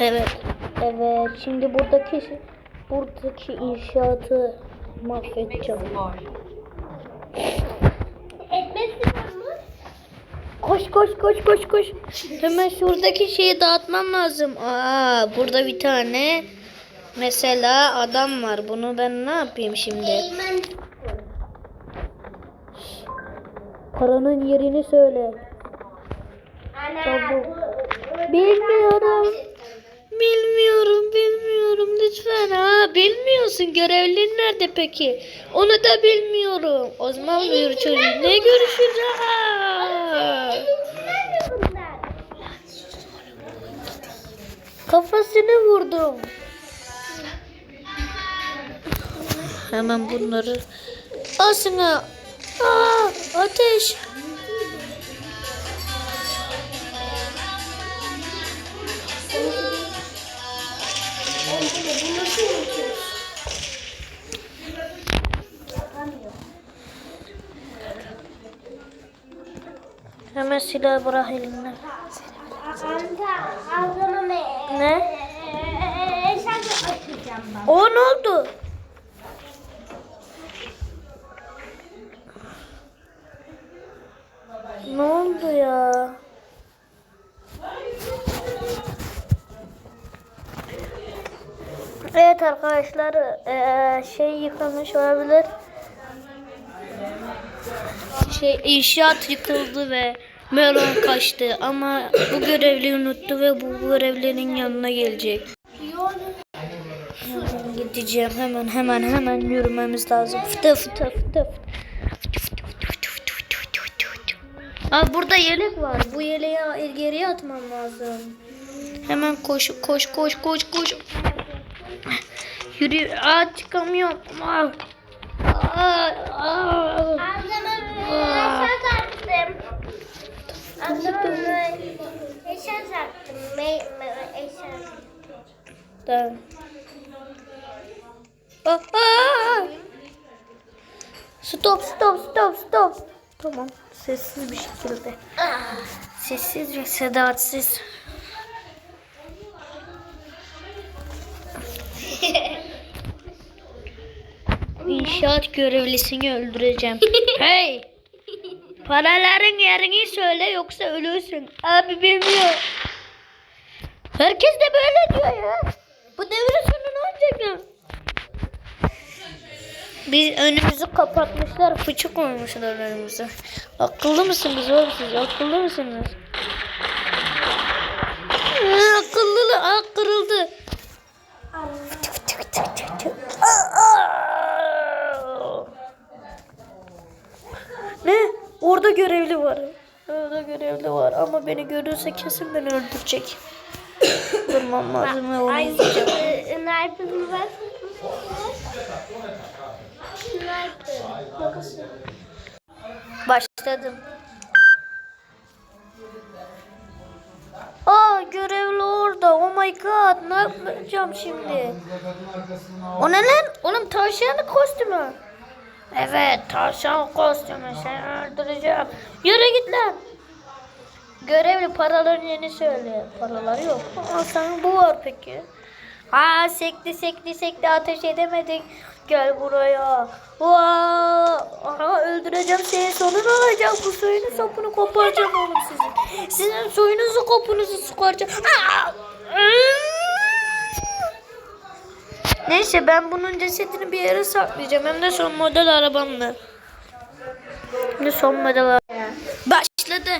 Evet. Evet. Şimdi buradaki buradaki inşaatı mahvedeceğim. Koş koş koş koş koş. Hemen şuradaki şeyi dağıtmam lazım. Aa, burada bir tane mesela adam var. Bunu ben ne yapayım şimdi? Paranın yerini söyle. Ana. Bilmiyorum. Bilmiyorum, bilmiyorum lütfen. Ha, bilmiyorsun. Görevlin nerede peki? Onu da bilmiyorum. O zaman buyur çocuğum. Ne bunlar? Kafasını vurdum. Hemen bunları al sana. Aa, ateş. Hemen silah bırak elinden. Ne? O ne oldu? Ne oldu ya? Evet arkadaşlar eee, şey yıkılmış olabilir. Şey inşaat yıkıldı ve melon kaçtı ama bu görevli unuttu ve bu görevlinin yanına gelecek. Hemen gideceğim hemen hemen hemen yürümemiz lazım. Fıtı fıtı fıtı. Aa, burada yelek var. Bu yeleği geriye atmam lazım. Hemen koş koş koş koş koş. Yürü. Aa çıkamıyorum. Aa. Aa, aa. Attım. Ablamı eşarp attım. Me, me, eşarp. Tamam. Aa. Stop stop stop stop. Tamam. Sessiz bir şekilde. Sessiz ve sedatsız. İnşaat görevlisini öldüreceğim. hey! Paraların yerini söyle yoksa ölürsün. Abi bilmiyor. Herkes de böyle diyor ya. Bu devrin sonu ne olacak ya? Biz önümüzü kapatmışlar, fıçı koymuşlar önümüze. Akıllı mısınız oğlum siz? Akıllı mısınız? Akıllı, aa, kırıldı. Orada görevli var. Orada görevli var ama beni görürse kesin beni öldürecek. Durmam lazım ve onu izleyeceğim. Başladım. Aa görevli orada. Oh my god. Ne yapacağım şimdi? O ne lan? Oğlum tavşanın kostümü. Evet tavşan kostümü. Seni öldüreceğim. Yürü git lan. Görevli paraların yerini söyle. Paraları yok. Aa senin bu var peki. Aa sekti sekti sekti ateş edemedik. Gel buraya. Vaa! Aha öldüreceğim senin sonun olacak. Bu soyunu sopunu koparacağım oğlum sizin. Sizin soyunuzu kopunuzu sıkaracağım. Aa! Neyse ben bunun cesedini bir yere saklayacağım. Hem de son model arabamla. Şimdi son model arabam. Başladı.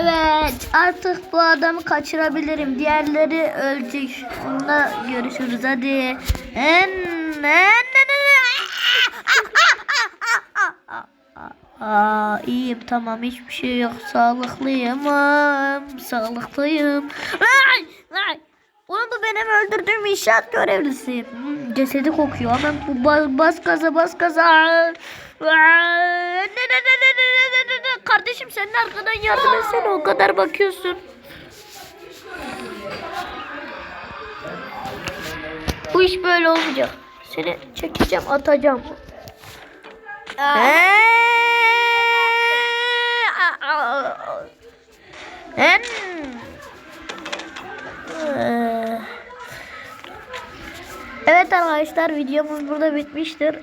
Evet artık bu adamı kaçırabilirim. Diğerleri ölecek. Onunla görüşürüz hadi. En, en, en, Aa, iyiyim tamam hiçbir şey yok. Sağlıklıyım. Sağlıklıyım. Onu da benim öldürdüğüm inşaat görevlisi. Hmm, cesedi kokuyor. Hemen bu bas, bas gaza bas gaza. Ne ne ne ne ne ne ne ne. Kardeşim senin arkadan yardım etsene o kadar bakıyorsun. Bu iş böyle olmayacak. Seni çekeceğim atacağım. Eee. arkadaşlar videomuz burada bitmiştir.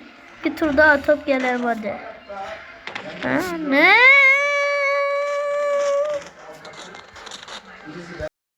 Bir tur daha atıp gelelim hadi. Ha, ne?